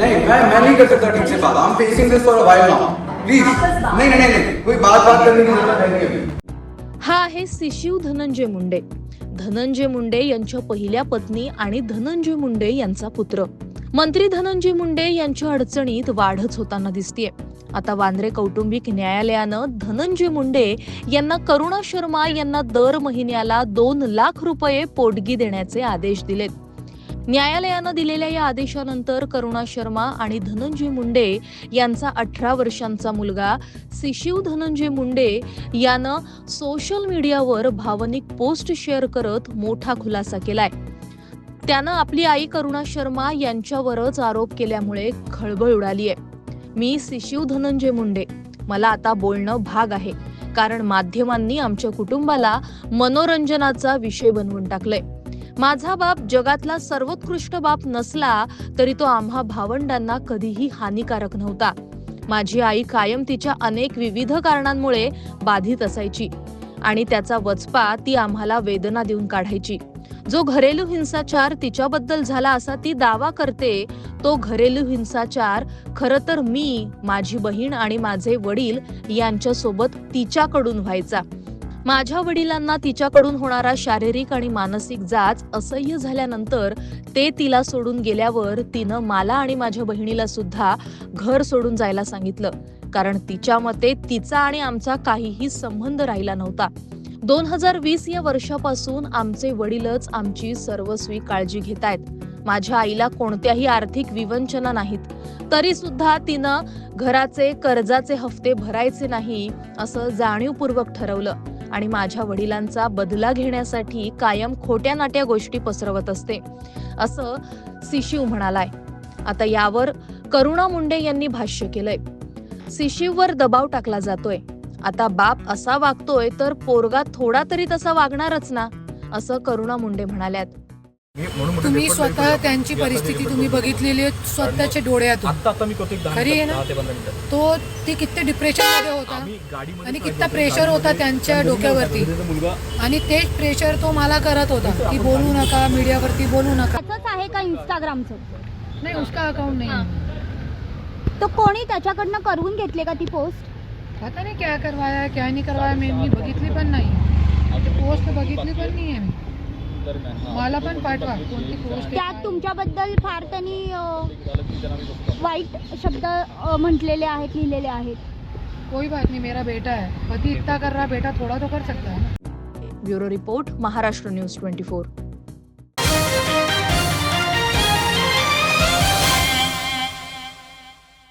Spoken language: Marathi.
नहीं मैं मैं नहीं कर सकता ठीक से बात। I am facing this for a while now please नहीं नहीं नहीं कोई बात बात करने की जरूरत है नहीं अभी। हा आहे शिशिव धनंजय मुंडे. धनंजय मुंडे यांच्या पहिल्या पत्नी आणि धनंजय मुंडे यांचा पुत्र. मंत्री धनंजय मुंडे यांच्या अडचणीत वाढच होताना दिसतीये. आता वांद्रे कौटुंबिक न्यायालयानं धनंजय मुंडे यांना करुणा शर्मा यांना दर महिन्याला दोन लाख रुपये पोटगी देण्याचे आदेश दिलेत. न्यायालयानं दिलेल्या या आदेशानंतर करुणा शर्मा आणि धनंजय मुंडे यांचा अठरा वर्षांचा मुलगा शिशिव धनंजय मुंडे यानं सोशल मीडियावर भावनिक पोस्ट शेअर करत मोठा खुलासा केलाय. त्यानं आपली आई करुणा शर्मा यांच्यावरच आरोप केल्यामुळे खळबळ उडाली आहे मी शिशिव धनंजय मुंडे. मला आता बोलणं भाग आहे. कारण माध्यमांनी आमच्या कुटुंबाला मनोरंजनाचा विषय बनवून टाकलंय. माझा बाप जगातला सर्वोत्कृष्ट बाप नसला तरी तो आम्हा भावंडांना कधीही हानिकारक नव्हता. माझी आई कायम तिच्या अनेक विविध कारणांमुळे बाधित असायची आणि त्याचा वचपा ती आम्हाला वेदना देऊन काढायची. जो घरेलू हिंसाचार तिच्याबद्दल झाला असा ती दावा करते तो घरेलू हिंसाचार खर तर मी माझी बहीण आणि माझे वडील यांच्यासोबत तिच्याकडून व्हायचा. माझ्या वडिलांना तिच्याकडून होणारा शारीरिक आणि मानसिक जाच असह्य झाल्यानंतर ते तिला सोडून गेल्यावर तिनं मला आणि माझ्या बहिणीला सुद्धा घर सोडून जायला सांगितलं. कारण तिच्या मते तिचा आणि आमचा काहीही संबंध राहिला नव्हता. दोन हजार वीस या वर्षापासून आमचे वडीलच आमची सर्वस्वी काळजी घेत आहेत. माझ्या आईला कोणत्याही आर्थिक विवंचना नाहीत. तरी सुद्धा तिनं घराचे कर्जाचे हफ्ते भरायचे नाही असं जाणीवपूर्वक ठरवलं. आणि माझ्या वडिलांचा बदला घेण्यासाठी कायम खोट्या नाट्या गोष्टी पसरवत असते. असं सिशिव म्हणालाय. आता यावर करुणा मुंडे यांनी भाष्य केलंय. सिशिववर दबाव टाकला जातोय. आता बाप असा वागतोय तर पोरगा थोडा तरी तसा वागणारच ना असं करुणा मुंडे म्हणाल्यात. तुम्ही स्वतः. त्यांची आता परिस्थिती तुम्ही. बघितलेली आहे स्वतःच्या डोळ्यातून. आता दहा खरी आहे मिनिटं, ना? ते तो किती डिप्रेशनमध्ये होता? आणि. किती प्रेशर होता त्यांच्या डोक्यावरती. आणि तेच प्रेशर तो मला करत होता. की बोलू नका मीडियावरती बोलू नका. त्याचंच आहे का इंस्टाग्रामचं नाही उसका अकाउंट नाही. तो कोणी त्याच्याकडनं करून घेतले का ती पोस्ट पता नाही क्या करवाया क्या नाही करवाया मी मी बघितली पण नाही. पोस्ट बघितली पण नाही आहे. मी मला पण पाठवा कोणती त्यात तुमच्याबद्दल फार त्यांनी अं, वाईट शब्द अं, म्हटलेले आहेत लिहिलेले आहेत. कोई बात नहीं मेरा बेटा है। पति इतना कर रहा बेटा थोड़ा तो कर सकता है ना। Bureau report Maharashtra news twenty four.